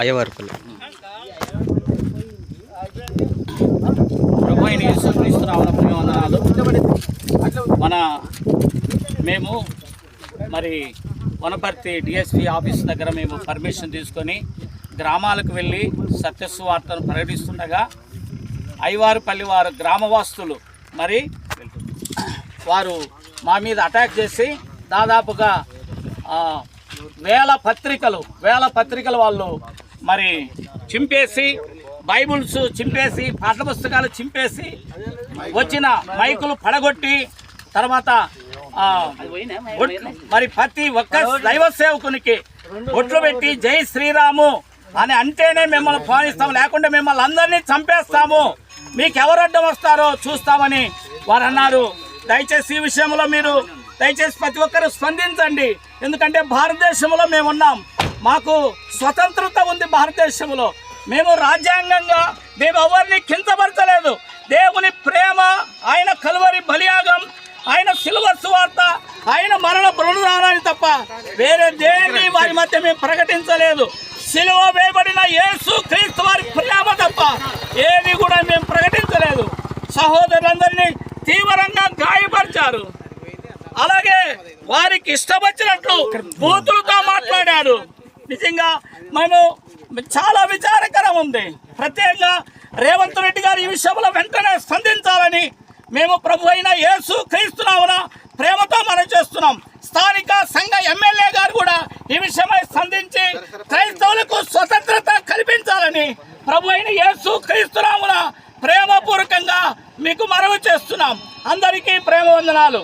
అయ్యవరపల్లి ప్రభు అయిన యేసుక్రీస్తు మన మేము మరి వనపర్తి డిఎస్పి ఆఫీస్ దగ్గర మేము పర్మిషన్ తీసుకొని గ్రామాలకు వెళ్ళి సత్యస్వార్తను ప్రకటిస్తుండగా అయ్యవారుపల్లి వారు గ్రామవాస్తులు మరి వారు మా మీద అటాక్ చేసి దాదాపుగా వేల పత్రికలు వేల పత్రికలు వాళ్ళు మరి చింపేసి బైబుల్స్ చింపేసి పాఠ పుస్తకాలు చింపేసి వచ్చిన మైకులు పడగొట్టి తర్వాత మరి ప్రతి ఒక్క దైవ సేవకునికి ఒట్లు పెట్టి జై శ్రీరాము అని అంటేనే మిమ్మల్ని పాలిస్తాం లేకుంటే మిమ్మల్ని అందరినీ చంపేస్తాము. మీకు ఎవరు అడ్డం వస్తారో చూస్తామని వారు అన్నారు. దయచేసి ఈ విషయంలో మీరు దయచేసి ప్రతి ఒక్కరు స్పందించండి. ఎందుకంటే భారతదేశంలో మేము ఉన్నాం మాకు స్వతంత్రత ఉంది భారతదేశంలో. మేము రాజ్యాంగంగా మేము ఎవరిని కించపరచలేదు. దేవుని ప్రేమ ఆయన కలువరి బలియాగం ఆయన సిల్వర్ సువార్త ఆయన మరణ బృణదానాన్ని తప్ప వేరే దేని వారి మధ్య మేము ప్రకటించలేదు. సిలువ వేయబడిన యేసు క్రీస్తు వారి ప్రేమ తప్ప ఏది కూడా మేము ప్రకటించలేదు. సహోదరులందరినీ తీవ్రంగా గాయపరిచారు. అలాగే వారికి ఇష్టమైన వచ్చినట్లు బూతులతో మాట్లాడారు నిజంగా మేము చాలా విచారకరం ఉంది. ప్రత్యేకంగా రేవంత్ రెడ్డి గారు ఈ విషయంలో వెంటనే స్పందించాలని మేము ప్రభు అయిన యేసు క్రీస్తున్నామన ప్రేమతో మనం చేస్తున్నాం. స్థానిక సంఘ ఎమ్మెల్యే గారు కూడా ఈ విషయమై స్పందించి క్రైస్తవులకు స్వతంత్రత కల్పించాలని ప్రభు అయిన యేసు క్రీస్తునామున ప్రేమపూర్వకంగా మీకు మనవి చేస్తున్నాం. అందరికీ ప్రేమ వందనాలు.